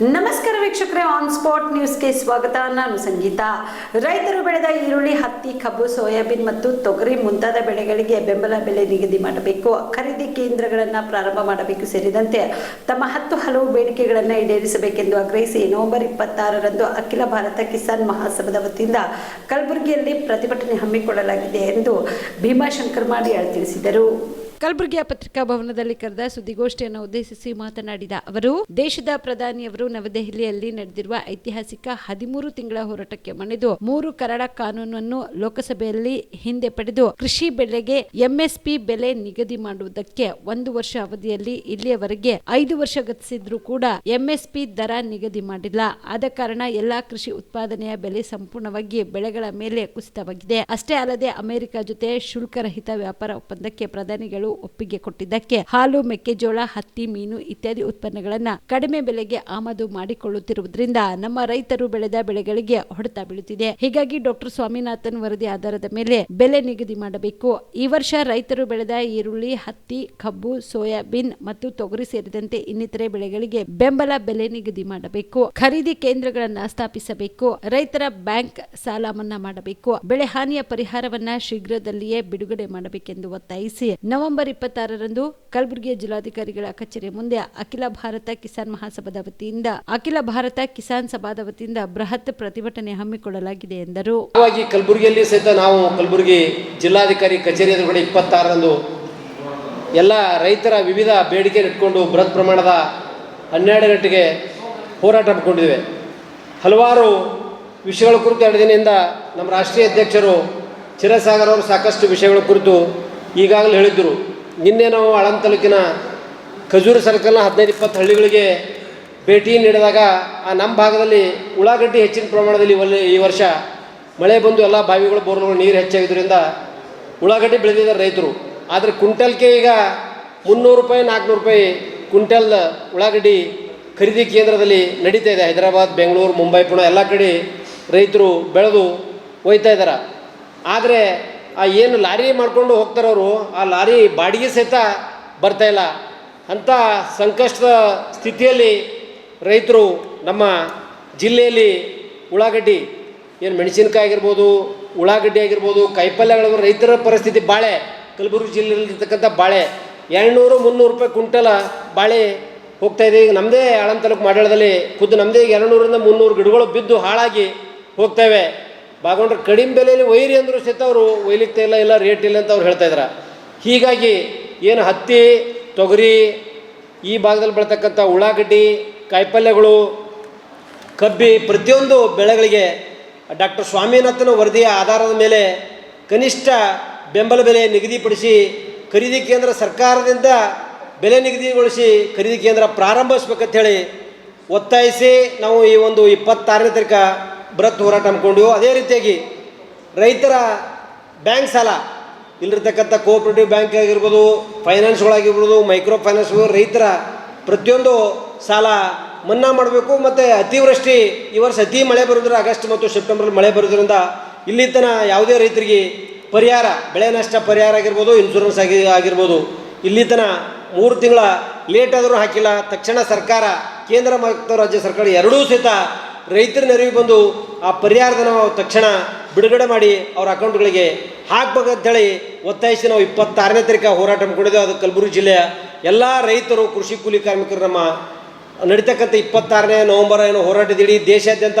ನಮಸ್ಕಾರ ವೀಕ್ಷಕರೇ on spot ನ್ಯೂಸ್ಗೆ ಸ್ವಾಗತ. ನಾನು ಸಂಗೀತ. ರೈತರು ಬೆಳೆದ ಈರುಳ್ಳಿ, ಹತ್ತಿ, ಕಬ್ಬು, ಸೋಯಾಬೀನ್ ಮತ್ತು ತೊಗರಿ ಮುಂತಾದ ಬೆಳೆಗಳಿಗೆ ಬೆಂಬಲ ಬೆಲೆ ನಿಗದಿ ಮಾಡಬೇಕು. ಖರೀದಿ ಕೇಂದ್ರಗಳನ್ನು ಪ್ರಾರಂಭ ಮಾಡಬೇಕು ಸೇರಿದಂತೆ ತಮ್ಮ ಹತ್ತು ಹಲವು ಬೇಡಿಕೆಗಳನ್ನು ಈಡೇರಿಸಬೇಕೆಂದು ಆಗ್ರಹಿಸಿ ನವೆಂಬರ್ ಇಪ್ಪತ್ತಾರರಂದು ಅಖಿಲ ಭಾರತ ಕಿಸಾನ್ ಮಹಾಸಭದ ವತಿಯಿಂದ ಕಲಬುರಗಿಯಲ್ಲಿ ಪ್ರತಿಭಟನೆ ಹಮ್ಮಿಕೊಳ್ಳಲಾಗಿದೆ ಎಂದು ಭೀಮಾಶಂಕರ್ ಮಾಡಿಯಾಳ್ ತಿಳಿಸಿದರು. ಕಲಬುರಗಿಯ ಪತ್ರಿಕಾ ಭವನದಲ್ಲಿ ಕರೆದ ಸುದ್ದಿಗೋಷ್ಠಿಯನ್ನು ಉದ್ದೇಶಿಸಿ ಮಾತನಾಡಿದ ಅವರು, ದೇಶದ ಪ್ರಧಾನಿಯವರು ನವದೆಹಲಿಯಲ್ಲಿ ನಡೆದಿರುವ ಐತಿಹಾಸಿಕ ಹದಿಮೂರು ತಿಂಗಳ ಹೋರಾಟಕ್ಕೆ ಮಣಿದು ಮೂರು ಕರಡ ಕಾನೂನನ್ನು ಲೋಕಸಭೆಯಲ್ಲಿ ಹಿಂದೆ ಪಡೆದು ಕೃಷಿ ಬೆಳೆಗೆ ಎಂಎಸ್ಪಿ ಬೆಲೆ ನಿಗದಿ ಮಾಡುವುದಕ್ಕೆ ಒಂದು ವರ್ಷ ಅವಧಿಯಲ್ಲಿ ಇಲ್ಲಿಯವರೆಗೆ ಐದು ವರ್ಷ ಗತಿಸಿದ್ರೂ ಕೂಡ ಎಂಎಸ್ಪಿ ದರ ನಿಗದಿ ಮಾಡಿಲ್ಲ. ಆದ ಕಾರಣ ಎಲ್ಲಾ ಕೃಷಿ ಉತ್ಪಾದನೆಯ ಬೆಲೆ ಸಂಪೂರ್ಣವಾಗಿ ಬೆಳೆಗಳ ಮೇಲೆ ಕುಸಿತವಾಗಿದೆ. ಅಷ್ಟೇ ಅಲ್ಲದೆ ಅಮೆರಿಕ ಜೊತೆ ಶುಲ್ಕರಹಿತ ವ್ಯಾಪಾರ ಒಪ್ಪಂದಕ್ಕೆ ಪ್ರಧಾನಿಗಳು ಒಪ್ಪಿಗೆ ಕೊಟ್ಟಿದ್ದಕ್ಕೆ ಹಾಲು, ಮೆಕ್ಕೆಜೋಳ, ಹತ್ತಿ, ಮೀನು ಇತ್ಯಾದಿ ಉತ್ಪನ್ನಗಳನ್ನು ಕಡಿಮೆ ಬೆಲೆಗೆ ಆಮದು ಮಾಡಿಕೊಳ್ಳುತ್ತಿರುವುದರಿಂದ ನಮ್ಮ ರೈತರು ಬೆಳೆದ ಬೆಳೆಗಳಿಗೆ ಹೊಡೆತ ಬೀಳುತ್ತಿದೆ. ಹೀಗಾಗಿ ಡಾಕ್ಟರ್ ಸ್ವಾಮಿನಾಥನ್ ವರದಿ ಆಧಾರದ ಮೇಲೆ ಬೆಲೆ ನಿಗದಿ ಮಾಡಬೇಕು. ಈ ವರ್ಷ ರೈತರು ಬೆಳೆದ ಈರುಳ್ಳಿ, ಹತ್ತಿ, ಕಬ್ಬು, ಸೋಯಾಬೀನ್ ಮತ್ತು ತೊಗರಿ ಸೇರಿದಂತೆ ಇನ್ನಿತರೆ ಬೆಳೆಗಳಿಗೆ ಬೆಂಬಲ ಬೆಲೆ ನಿಗದಿ ಮಾಡಬೇಕು. ಖರೀದಿ ಕೇಂದ್ರಗಳನ್ನು ಸ್ಥಾಪಿಸಬೇಕು. ರೈತರ ಬ್ಯಾಂಕ್ ಸಾಲ ಮನ್ನಾ ಮಾಡಬೇಕು. ಬೆಳೆ ಹಾನಿಯ ಪರಿಹಾರವನ್ನ ಶೀಘ್ರದಲ್ಲಿಯೇ ಬಿಡುಗಡೆ ಮಾಡಬೇಕೆಂದು ಒತ್ತಾಯಿಸಿ ನವೆಂಬರ್ ಇಪ್ಪತ್ತಾರರಂದು ಕಲಬುರಗಿಯ ಜಿಲ್ಲಾಧಿಕಾರಿಗಳ ಕಚೇರಿ ಮುಂದೆ ಅಖಿಲ ಭಾರತ ಕಿಸಾನ್ ಮಹಾಸಭಾದ ವತಿಯಿಂದ, ಅಖಿಲ ಭಾರತ ಕಿಸಾನ್ ಸಭಾದ ವತಿಯಿಂದ ಬೃಹತ್ ಪ್ರತಿಭಟನೆ ಹಮ್ಮಿಕೊಳ್ಳಲಾಗಿದೆ ಎಂದರು. ಕಲಬುರಗಿಯಲ್ಲಿ ಸಹಿತ ನಾವು ಕಲಬುರಗಿ ಜಿಲ್ಲಾಧಿಕಾರಿ ಕಚೇರಿ ಎದುರುಗಡೆ ಇಪ್ಪತ್ತಾರರಂದು ಎಲ್ಲ ರೈತರ ವಿವಿಧ ಬೇಡಿಕೆ ಇಟ್ಕೊಂಡು ಬೃಹತ್ ಪ್ರಮಾಣದ ಹನ್ನೆರಡು ಗಂಟೆಗೆ ಹೋರಾಟ ಹಮ್ಮಿಕೊಂಡಿದ್ದೇವೆ. ಹಲವಾರು ವಿಷಯಗಳ ಕುರಿತು ಎರಡು ದಿನದಿಂದ ನಮ್ಮ ರಾಷ್ಟ್ರೀಯ ಅಧ್ಯಕ್ಷರು ಚಿರಸಾಗರ್ ಅವರು ಸಾಕಷ್ಟು ವಿಷಯಗಳ ಕುರಿತು ಈಗಾಗಲೇ ಹೇಳಿದ್ದರು ನಿನ್ನೆ ನಾವು ಆಳಂದ ತಾಲೂಕಿನ ಖಜೂರು ಸರ್ಕಲ್ನ ಹದಿನೈದು ಇಪ್ಪತ್ತು ಹಳ್ಳಿಗಳಿಗೆ ಭೇಟಿ ನೀಡಿದಾಗ ಆ ನಮ್ಮ ಭಾಗದಲ್ಲಿ ಉಳ್ಳಾಗಡ್ಡಿ ಹೆಚ್ಚಿನ ಪ್ರಮಾಣದಲ್ಲಿ ಒಳ್ಳೆ ಈ ವರ್ಷ ಮಳೆ ಬಂದು ಎಲ್ಲ ಬಾವಿಗಳು ಬೋರ್ಗಳು ನೀರು ಹೆಚ್ಚಾಗಿದ್ದರಿಂದ ಉಳ್ಳಾಗಡ್ಡಿ ಬೆಳೆದಿದ್ದಾರೆ ರೈತರು. ಆದರೆ ಕುಂಟಲ್ಗೆ ಈಗ ಮುನ್ನೂರು ರೂಪಾಯಿ, ನಾಲ್ಕುನೂರು ರೂಪಾಯಿ ಕುಂಟಲ್ ಉಳ್ಳಾಗಡ್ಡಿ ಖರೀದಿ ಕೇಂದ್ರದಲ್ಲಿ ನಡೀತಾ ಇದೆ. ಹೈದರಾಬಾದ್, ಬೆಂಗಳೂರು, ಮುಂಬೈ, ಪುಣೆ ಎಲ್ಲ ಕಡೆ ರೈತರು ಬೆಳೆದು ಒಯ್ತಾ ಇದ್ದಾರೆ. ಆದರೆ ಆ ಏನು ಲಾರಿ ಮಾಡ್ಕೊಂಡು ಹೋಗ್ತಾರವರು, ಆ ಲಾರಿ ಬಾಡಿಗೆ ಸಹಿತ ಬರ್ತಾ ಇಲ್ಲ. ಅಂಥ ಸಂಕಷ್ಟದ ಸ್ಥಿತಿಯಲ್ಲಿ ರೈತರು ನಮ್ಮ ಜಿಲ್ಲೆಯಲ್ಲಿ ಉಳ್ಳಾಗಡ್ಡಿ, ಏನು ಮೆಣಸಿನ್ಕಾಯಿ ಆಗಿರ್ಬೋದು, ಉಳ್ಳಾಗಡ್ಡಿ ಆಗಿರ್ಬೋದು ಕಾಯಿಪಲ್ಯಗಳ ರೈತರ ಪರಿಸ್ಥಿತಿ ಬಾಳೆ, ಕಲಬುರಗಿ ಜಿಲ್ಲೆಯಲ್ಲಿರ್ತಕ್ಕಂಥ ಬಾಳೆ, ಎರಡುನೂರು ಮುನ್ನೂರು ರೂಪಾಯಿ ಕುಂಟಲ ಬಾಳೆ ಹೋಗ್ತಾ ಇದೆ. ಈಗ ನಮ್ಮದೇ ತಾಲೂಕು ಮಾಡಾಳದಲ್ಲಿ ಖುದ್ದು ನಮ್ಮದೇ ಈಗ ಎರಡುನೂರಿಂದ ಮುನ್ನೂರು ಗಿಡಗಳು ಬಿದ್ದು ಹಾಳಾಗಿ ಹೋಗ್ತವೆ ಬಾಗೊಂಡ್ರೆ ಕಡಿಮೆ ಬೆಲೆಯಲ್ಲಿ ಒಯ್ಯಿರಿ ಅಂದರೂ ಸಹಿತ ಅವರು ಒಯ್ಲಿಕ್ಕೆ ಇಲ್ಲ ಇಲ್ಲ ರೇಟ್ ಇಲ್ಲ ಅಂತ ಅವ್ರು ಹೇಳ್ತಾ ಇದ್ದಾರೆ ಹೀಗಾಗಿ ಏನು ಹತ್ತಿ, ತೊಗರಿ, ಈ ಭಾಗದಲ್ಲಿ ಬೆಳ್ತಕ್ಕಂಥ ಉಳ್ಳಾಗಡ್ಡಿ, ಕಾಯಿಪಲ್ಯಗಳು, ಕಬ್ಬಿ, ಪ್ರತಿಯೊಂದು ಬೆಳೆಗಳಿಗೆ ಡಾಕ್ಟರ್ ಸ್ವಾಮಿನಾಥನ ವರದಿಯ ಆಧಾರದ ಮೇಲೆ ಕನಿಷ್ಠ ಬೆಂಬಲ ಬೆಲೆ ನಿಗದಿಪಡಿಸಿ ಖರೀದಿ ಕೇಂದ್ರ ಸರ್ಕಾರದಿಂದ ಬೆಲೆ ನಿಗದಿಗೊಳಿಸಿ ಖರೀದಿ ಕೇಂದ್ರ ಪ್ರಾರಂಭಿಸ್ಬೇಕಂತ ಹೇಳಿ ಒತ್ತಾಯಿಸಿ ನಾವು ಈ ಒಂದು ಇಪ್ಪತ್ತಾರನೇ ತಾರೀಕು ಬೃಹತ್ ಹೋರಾಟ ಹಮ್ಮಿಕೊಂಡಿವು ಅದೇ ರೀತಿಯಾಗಿ ರೈತರ ಬ್ಯಾಂಕ್ ಸಾಲ, ಇಲ್ಲಿರ್ತಕ್ಕಂಥ ಕೋಆಪ್ರೇಟಿವ್ ಬ್ಯಾಂಕ್ ಆಗಿರ್ಬೋದು ಫೈನಾನ್ಸ್ಗಳಾಗಿರ್ಬೋದು ಮೈಕ್ರೋ ಫೈನಾನ್ಸ್ಗಳು ರೈತರ ಪ್ರತಿಯೊಂದು ಸಾಲ ಮನ್ನಾ ಮಾಡಬೇಕು. ಮತ್ತು ಅತಿವೃಷ್ಟಿ, ಈ ವರ್ಷ ಅತಿ ಮಳೆ ಬರೋದ್ರ ಆಗಸ್ಟ್ ಮತ್ತು ಸೆಪ್ಟೆಂಬರ್ ಮಳೆ ಬರೋದ್ರಿಂದ ಇಲ್ಲಿ ತನ ಯಾವುದೇ ರೈತರಿಗೆ ಪರಿಹಾರ, ಬೆಳೆ ನಷ್ಟ ಪರಿಹಾರ ಆಗಿರ್ಬೋದು ಇನ್ಶೂರೆನ್ಸ್ ಆಗಿ, ಆಗಿರ್ಬೋದು. ಇಲ್ಲಿ ತನ ಮೂರು ತಿಂಗಳ ಲೇಟ್ ಆದರೂ ಹಾಕಿಲ್ಲ. ತಕ್ಷಣ ಸರ್ಕಾರ, ಕೇಂದ್ರ ಮತ್ತು ರಾಜ್ಯ ಸರ್ಕಾರ ಎರಡೂ ಸಹಿತ ರೈತರ ನೆರವಿಗೆ ಬಂದು ಆ ಪರಿಹಾರಧನ ತಕ್ಷಣ ಬಿಡುಗಡೆ ಮಾಡಿ ಅವ್ರ ಅಕೌಂಟ್ಗಳಿಗೆ ಹಾಕ್ಬೇಕಂತೇಳಿ ಒತ್ತಾಯಿಸಿ ನಾವು ಇಪ್ಪತ್ತಾರನೇ ತಾರೀಕು ಹೋರಾಟ ಹಮ್ಮಿಕೊಂಡಿದ್ದೇವೆ ಅದು ಕಲಬುರಗಿ ಜಿಲ್ಲೆಯ ಎಲ್ಲ ರೈತರು, ಕೃಷಿ ಕೂಲಿ ಕಾರ್ಮಿಕರು ನಮ್ಮ ನಡೀತಕ್ಕಂಥ ಇಪ್ಪತ್ತಾರನೇ ನವೆಂಬರ್ ಏನೋ ಹೋರಾಟದ ಇಡೀ ದೇಶಾದ್ಯಂತ